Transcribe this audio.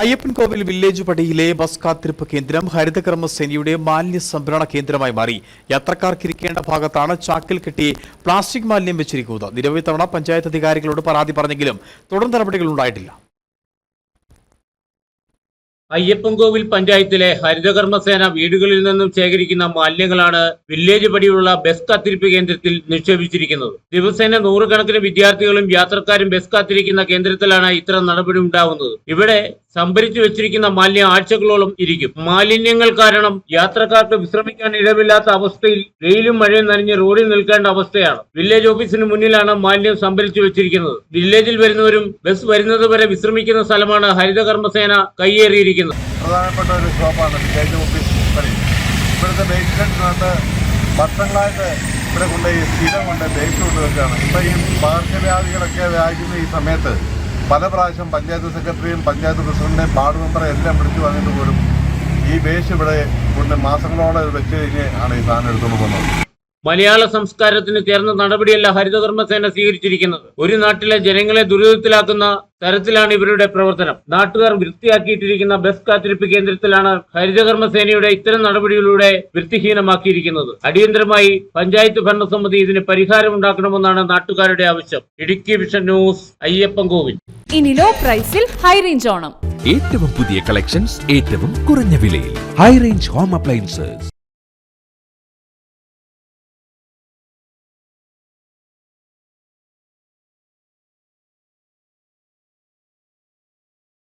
Ayyappancoil village പടിയിലെ bus കാത്തിരിപ്പ് കേന്ദ്രം ഹരിതകർമ്മ സേനയുടെ മാലിന്യ സംഭരണ കേന്ദ്രമായി മാറി. യാത്രക്കാർക്കിരിക്കേണ്ട ഭാഗത്താണ് ചാക്കിൽ കെട്ടി പ്ലാസ്റ്റിക് മാലിന്യം വെച്ചിരിക്കുന്നത്. നിരവധി തവണ പഞ്ചായത്ത് അധികാരികളോട് പരാതി പറഞ്ഞെങ്കിലും തുടർ നടപടികൾ ഉണ്ടായിട്ടില്ല. അയ്യപ്പൻകോവിൽ പഞ്ചായത്തിലെ ഹരിതകർമ്മസേന വീടുകളിൽ നിന്നും ശേഖരിക്കുന്ന മാലിന്യങ്ങളാണ് വില്ലേജ് പടിയുള്ള ബസ് കാത്തിരിപ്പ് കേന്ദ്രത്തിൽ നിക്ഷേപിച്ചിരിക്കുന്നത്. ദിവസേന നൂറുകണക്കിന് വിദ്യാർത്ഥികളും യാത്രക്കാരും ബസ് കാത്തിരിക്കുന്ന കേന്ദ്രത്തിലാണ് ഇത്തരം നടപടി ഉണ്ടാവുന്നത്. ഇവിടെ സംഭരിച്ചു വെച്ചിരിക്കുന്ന മാലിന്യം ആഴ്ചകളോളം ഇരിക്കും. മാലിന്യങ്ങൾ കാരണം യാത്രക്കാർക്ക് വിശ്രമിക്കാൻ ഇടമില്ലാത്ത അവസ്ഥയിൽ വെയിലും മഴയും നനഞ്ഞ് റോഡിൽ നിൽക്കേണ്ട അവസ്ഥയാണ്. വില്ലേജ് ഓഫീസിന് മുന്നിലാണ് മാലിന്യം സംഭരിച്ചു വെച്ചിരിക്കുന്നത്. വില്ലേജിൽ വരുന്നവരും ബസ് വരുന്നത് വരെ വിശ്രമിക്കുന്ന സ്ഥലമാണ് ഹരിതകർമ്മസേന കൈയേറിയിരിക്കുന്നത് പ്രധാനപ്പെട്ട ഒരു ഷോപ്പാണ് ഇവിടുത്തെ ബേസിനകത്ത് വർഷങ്ങളായിട്ട് ഇവിടെ കൊണ്ടുപോയി സ്ഥിരം കൊണ്ട് ബേസ് കൊണ്ട് വെച്ചാണ്. ഇപ്പം ഈ പകർച്ചവ്യാധികളൊക്കെ വ്യാപിക്കുന്ന ഈ സമയത്ത് പല പ്രാവശ്യം പഞ്ചായത്ത് സെക്രട്ടറിയും പഞ്ചായത്ത് പ്രസിഡന്റിനെയും വാർഡ് മെമ്പറെ എല്ലാം വിളിച്ചു വന്നിട്ട് പോലും ഈ ബേസ് ഇവിടെ കൊണ്ട് മാസങ്ങളോടെ വെച്ച് കഴിഞ്ഞ് ആണ് ഈ സാധനം എടുത്തുകൊണ്ട് പോകുന്നത്. മലയാള സംസ്കാരത്തിന് ചേർന്ന നടപടിയല്ല ഹരിതകർമ്മസേന സ്വീകരിച്ചിരിക്കുന്നത്. ഒരു നാട്ടിലെ ജനങ്ങളെ ദുരിതത്തിലാക്കുന്ന തരത്തിലാണ് ഇവരുടെ പ്രവർത്തനം. നാട്ടുകാർ വൃത്തിയാക്കിയിട്ടിരിക്കുന്ന ബസ് കാത്തിരിപ്പ് കേന്ദ്രത്തിലാണ് ഹരിതകർമ്മസേനയുടെ ഇത്തരം നടപടികളിലൂടെ വൃത്തിഹീനമാക്കിയിരിക്കുന്നത്. അടിയന്തരമായി പഞ്ചായത്ത് ഭരണസമിതി ഇതിന് പരിഹാരം ഉണ്ടാക്കണമെന്നാണ് നാട്ടുകാരുടെ ആവശ്യം. ഇടുക്കി വിഷൻ ന്യൂസ് അയ്യപ്പൻ ഇനി ലോ പ്രൈസിൽ ഹൈ റേഞ്ച് ഓണം. ഏറ്റവും പുതിയ കളക്ഷൻസ് ഏറ്റവും കുറഞ്ഞ വിലയിൽ. High range home appliances